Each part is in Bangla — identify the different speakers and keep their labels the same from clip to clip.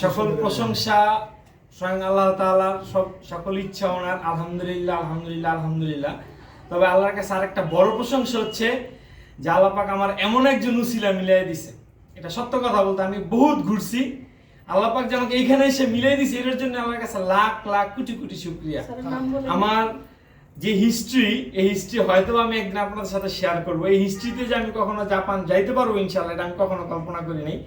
Speaker 1: সকল প্রশংসা স্বয়ং আল্লাহ তাআলার সব সকল ইচ্ছা ওনার আলহামদুলিল্লাহ আলহামদুলিল্লাহ আলহামদুলিল্লাহ। তবে আল্লাহর কাছে আর একটা বড় প্রশংসা হচ্ছে যে আল্লাহ পাক আমার এমন একজন উসিলা মিলাই দিছে। এটা সত্য কথা বলতে আমি বহুত ঘুরছি। আল্লাহ পাক যে আমাকে এইখানে এসে মিলাই দিছে এটার জন্য আল্লাহর কাছে লাখ লাখ কোটি কোটি শুক্রিয়া। আমার যে হিস্ট্রি এই হিস্ট্রি হয়তো আমি একদিন আপনাদের সাথে শেয়ার করব। এই হিস্ট্রিতে যে আমি কখনো জাপান যাইতে পারব ইনশাল্লাহ এটা আমি কখনো কল্পনা করি নাই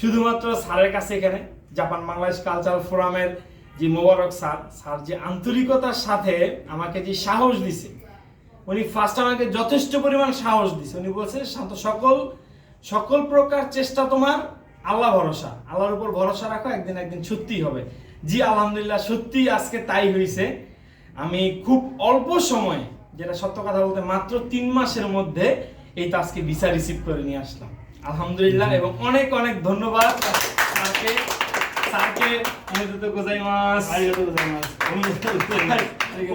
Speaker 1: শুধুমাত্র স্যারের কাছে এখানে। জাপান বাংলাদেশ কালচারাল ফোরামের যে মোবারক স্যার স্যার যে আন্তরিকতার সাথে আমাকে যে সাহস দিছে উনি ফার্স্ট আমাকে যথেষ্ট পরিমাণ সাহস দিছে। উনি বলছে শান্ত সকল সকল প্রকার চেষ্টা তোমার আল্লাহ ভরসা। আল্লাহর উপর ভরসা রাখো একদিন একদিন সত্যি হবে। জি আলহামদুলিল্লাহ সত্যি আজকে তাই হয়েছে আমি খুব অল্প সময়ে যেটা সত্য কথা বলতে মাত্র তিন মাসের মধ্যে এই টাস্কে ভিসা রিসিভ করে নিয়ে আসলাম। আলহামদুলিল্লাহ এবং অনেক অনেক ধন্যবাদ স্যারকে স্যারকে ওমেদেতো গোজাইমাস।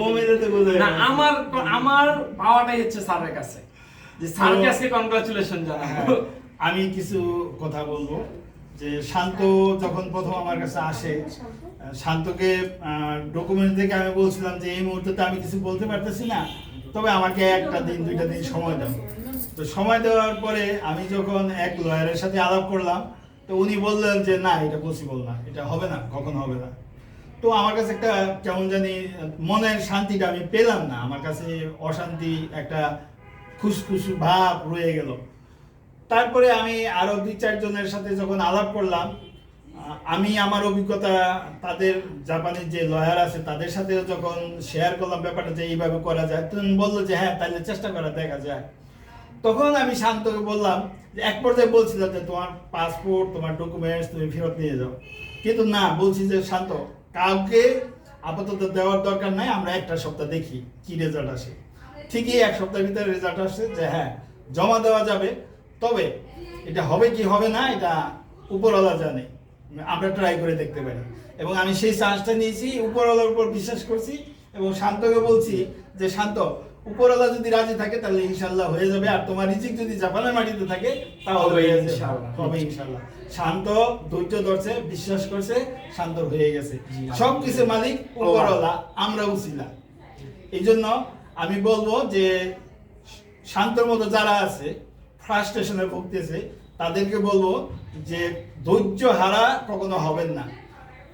Speaker 2: ওমেদেতো গোজাইমাস।
Speaker 1: না আমার আমার পাওয়াটাই হচ্ছে স্যারের কাছে। যে স্যারকে আজকে কনগ্রাচুলেশন জানাব।
Speaker 2: হ্যাঁ, আমি কিছু কথা বলব। যে শান্ত যখন প্রথম আমার কাছে আসে শান্তকে ডকুমেন্ট থেকে আমি বলছিলাম যে এই মুহূর্তে তো আমি কিছু বলতে পারতেছি না তবে আমাকে একটা দিন দুইটা দিন সময় দাও। তো সময় দেওয়ার পরে আমি যখন এক লয়ারের সাথে আলাপ করলাম তো উনি বললেন যে, না, এটা পসিবল না, এটা হবে না, কখন হবে না। তো আমার কাছে একটা কেমন জানি মনের শান্তিটা আমি পেলাম না, আমার কাছে অশান্তি, একটা খুশখুশ ভাব রয়ে গেল। তারপরে আমি আরও দুই চারজনের সাথে যখন আলাপ করলাম, আমি আমার অভিজ্ঞতা, তাদের জাপানের যে লয়ার আছে, তাদের সাথে যখন শেয়ার করলাম ব্যাপারটা যে এইভাবে করা যায় তখন বলল যে হ্যাঁ তাহলে চেষ্টা করা, দেখা যায়। তখন আমি শান্তকে বললাম, যে এক পর্যায়ে বলছিলাম যে তোমার পাসপোর্ট তোমার ডকুমেন্টস তুমি ফেরত নিয়ে যাও। কিন্তু না, বলছি যে শান্ত, কাউকে আপাতত দেওয়ার দরকার নাই, আমরা একটা সপ্তাহ দেখি কি রেজাল্ট আসে। ঠিকই এক সপ্তাহের ভিতরে রেজাল্ট আসছে যে হ্যাঁ জমা দেওয়া যাবে। তবে এটা হবে কি হবে না, এটা উপরওয়ালা জানে। আমরা ট্রাই করে দেখতে পারি। এবং আমি সেই চান্সটা নিয়েছি, উপরওয়ালার উপর বিশ্বাস করছি এবং শান্তকে বলছি যে শান্ত উপরওয়ালা যদি রাজি থাকে তাহলে ইনশাল্লাহ হয়ে যাবে। আর তোমার রিজিক যদি জাপানের মাটিতে থাকে তাহলে হয়ে যাবে।
Speaker 1: ইনশাআল্লাহ।
Speaker 2: হবে ইনশাল্লাহ শান্ত ধৈর্য ধরছে বিশ্বাস করছে শান্ত হয়ে গেছে। সব কিছু মালিক উপরওয়ালা আমরা উছিলা এই জন্য আমি বলব যে শান্তর মতো যারা আছে ফ্রাস্ট্রেশনে ভুগতেছে তাদেরকে বলব যে ধৈর্য হারা কখনো হবেন না।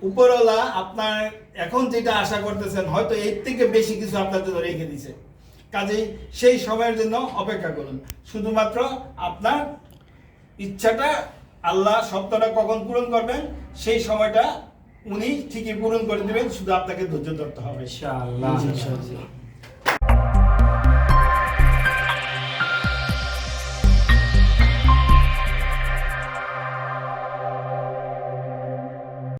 Speaker 2: উপরওয়ালা আপনার এখন যেটা আশা করতেছেন হয়তো এর থেকে বেশি কিছু আপনাদের রেখে দিছে। কাজেই সেই সময়ের জন্য অপেক্ষা করুন। শুধুমাত্র আপনার ইচ্ছাটা আল্লাহ সত্যটা কখন পূরণ করবেন, সেই সময়টা উনি ঠিকই পূরণ করে দেবেন, শুধু আপনাকে ধৈর্য ধরতে হবে।
Speaker 1: ইনশাআল্লাহ।